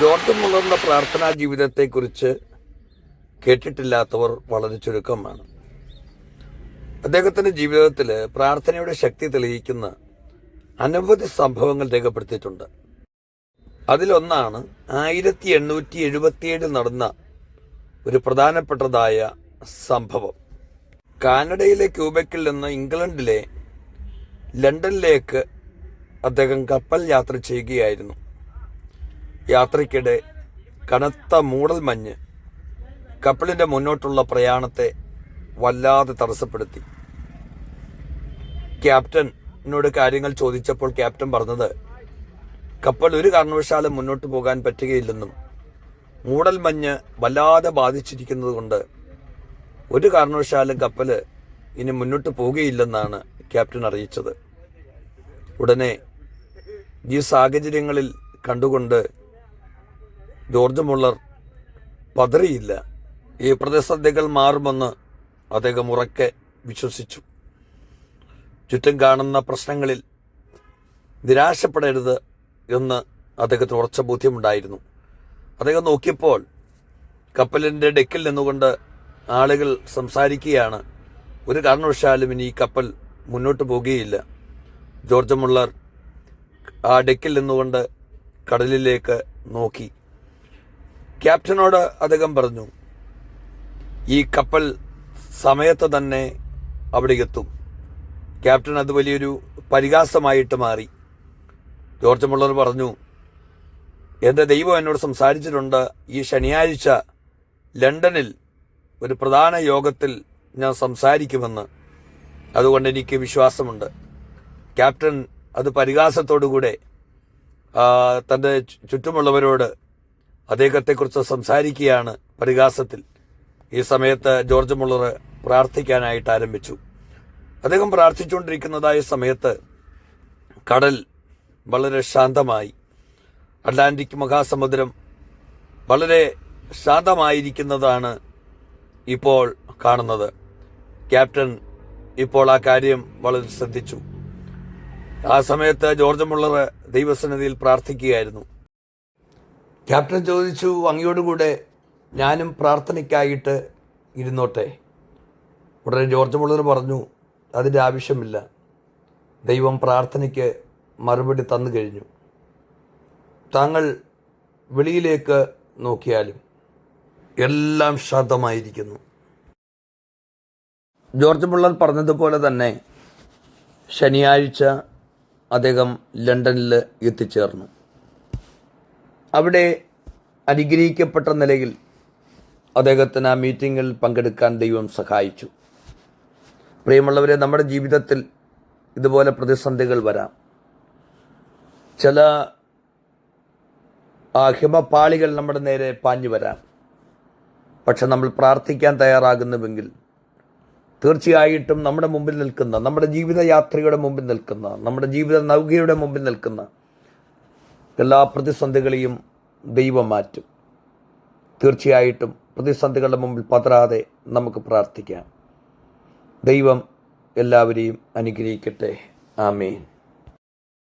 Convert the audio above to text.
George മുള്ളറിന്റെ പ്രാർത്ഥനാ ജീവിതത്തെക്കുറിച്ച് കേട്ടിട്ടില്ലാത്തവർ വളരെ ചുരുക്കമാണ്. അദ്ദേഹത്തിന്റെ ജീവിതത്തിൽ പ്രാർത്ഥനയുടെ ശക്തി തെളിയിക്കുന്ന അനവധി സംഭവങ്ങൾ രേഖപ്പെടുത്തിയിട്ടുണ്ട്. അതിലൊന്നാണ് ആയിരത്തി എണ്ണൂറ്റി എഴുപത്തിയേഴിൽ നടന്ന ഒരു പ്രധാനപ്പെട്ടതായ സംഭവം. കാനഡയിലെ ക്യൂബക്കിൽ നിന്ന് ഇംഗ്ലണ്ടിലെ ലണ്ടനിലേക്ക് അദ്ദേഹം കപ്പൽ യാത്ര ചെയ്യുകയായിരുന്നു. യാത്രയ്ക്കിടെ കനത്ത മൂടൽമഞ്ഞ് കപ്പലിന്റെ മുന്നോട്ടുള്ള പ്രയാണത്തെ വല്ലാതെ തടസ്സപ്പെടുത്തി. ക്യാപ്റ്റനോട് കാര്യങ്ങൾ ചോദിച്ചപ്പോൾ ക്യാപ്റ്റൻ പറഞ്ഞത് കപ്പൽ ഒരു കാരണവശാലും മുന്നോട്ട് പോകാൻ പറ്റുകയില്ലെന്നും മൂടൽമഞ്ഞ് വല്ലാതെ ബാധിച്ചിരിക്കുന്നത് കൊണ്ട് ഒരു കാരണവശാലും കപ്പൽ ഇനി മുന്നോട്ട് പോവുകയില്ലെന്നാണ് ക്യാപ്റ്റൻ അറിയിച്ചത്. ഉടനെ ഈ സാഹചര്യങ്ങളിൽ കണ്ടുകൊണ്ട് ജോർജ് മുള്ളർ പതറിയില്ല. ഈ പ്രതിസന്ധികൾ മാറുമെന്ന് അദ്ദേഹം ഉറക്കെ വിശ്വസിച്ചു. ചുറ്റും കാണുന്ന പ്രശ്നങ്ങളിൽ നിരാശപ്പെടരുത് എന്ന് അദ്ദേഹത്തിന് ഉറച്ച ബോധ്യമുണ്ടായിരുന്നു. അദ്ദേഹം നോക്കിയപ്പോൾ കപ്പലിന്റെ ഡെക്കിൽ നിന്നുകൊണ്ട് ആളുകൾ സംസാരിക്കുകയാണ്. ഒരു കാരണവശാലും ഇനി ഈ കപ്പൽ മുന്നോട്ട് പോകുകയില്ല. ജോർജ് മുള്ളർ ആ ഡെക്കിൽ നിന്നുകൊണ്ട് കടലിലേക്ക് നോക്കി. ക്യാപ്റ്റനോട് അദ്ദേഹം പറഞ്ഞു ഈ കപ്പൽ സമയത്ത് തന്നെ അവിടെ എത്തും ക്യാപ്റ്റൻ അത് വലിയൊരു പരിഹാസമായിട്ട് മാറി. ജോർജ് മുള്ളർ പറഞ്ഞു എന്റെ ദൈവം എന്നോട് സംസാരിച്ചിട്ടുണ്ട്. ഈ ശനിയാഴ്ച ലണ്ടനിൽ ഒരു പ്രധാന യോഗത്തിൽ ഞാൻ സംസാരിക്കുമെന്ന്. അതുകൊണ്ട് എനിക്ക് വിശ്വാസമുണ്ട്. ക്യാപ്റ്റൻ അത് പരിഹാസത്തോടുകൂടെ കൂടെ തന്റെ ചുറ്റുമുള്ളവരോട് അദ്ദേഹത്തെക്കുറിച്ച് സംസാരിക്കുകയാണ് പരിഹാസത്തിൽ. ഈ സമയത്ത് ജോർജ് മുള്ളർ പ്രാർത്ഥിക്കാനായിട്ട് ആരംഭിച്ചു. അദ്ദേഹം പ്രാർത്ഥിച്ചുകൊണ്ടിരിക്കുന്നതായ സമയത്ത് കടൽ വളരെ ശാന്തമായി അറ്റ്ലാന്റിക് മഹാസമുദ്രം വളരെ ശാന്തമായിരിക്കുന്നതാണ് ഇപ്പോൾ കാണുന്നത്. ക്യാപ്റ്റൻ ഇപ്പോൾ ആ കാര്യം വളരെ ശ്രദ്ധിച്ചു. ആ സമയത്ത് ജോർജ് മുള്ളർ ദൈവസന്നിധിയിൽ പ്രാർത്ഥിക്കുകയായിരുന്നു. ക്യാപ്റ്റൻ ചോദിച്ചു അങ്ങയോടുകൂടെ ഞാനും പ്രാർത്ഥനയ്ക്കായിട്ട് ഇരുന്നോട്ടെ? ഉടനെ ജോർജ് മുള്ളർ പറഞ്ഞു അതിന്റെ ആവശ്യമില്ല. ദൈവം പ്രാർത്ഥനയ്ക്ക് മറുപടി തന്നു കഴിഞ്ഞു. താങ്കൾ വെളിയിലേക്ക് നോക്കിയാലും എല്ലാം ശാന്തമായിരിക്കുന്നു. ജോർജ് മുള്ളർ പറഞ്ഞതുപോലെ തന്നെ ശനിയാഴ്ച അദ്ദേഹം ലണ്ടനിൽ എത്തിച്ചേർന്നു. അവിടെ അനുഗ്രഹിക്കപ്പെട്ട നിലയിൽ അദ്ദേഹത്തിന് ആ മീറ്റിങ്ങിൽ പങ്കെടുക്കാൻ ദൈവം സഹായിച്ചു. പ്രിയമുള്ളവരെ നമ്മുടെ ജീവിതത്തിൽ ഇതുപോലെ പ്രതിസന്ധികൾ വരാം. ചില ഹിമപാളികൾ നമ്മുടെ നേരെ പാഞ്ഞു വരാം. പക്ഷെ നമ്മൾ പ്രാർത്ഥിക്കാൻ തയ്യാറാകുന്നുവെങ്കിൽ തീർച്ചയായിട്ടും നമ്മുടെ മുമ്പിൽ നിൽക്കുന്ന നമ്മുടെ ജീവിതയാത്രയുടെ മുമ്പിൽ നിൽക്കുന്ന നമ്മുടെ ജീവിത നൗകയുടെ മുമ്പിൽ നിൽക്കുന്ന എല്ലാ പ്രതിസന്ധികളെയും ദൈവം മാറ്റും. തീർച്ചയായിട്ടും പ്രതിസന്ധികളുടെ മുമ്പിൽ പതരാതെ നമുക്ക് പ്രാർത്ഥിക്കാം. ദൈവം എല്ലാവരെയും അനുഗ്രഹിക്കട്ടെ. ആമേൻ.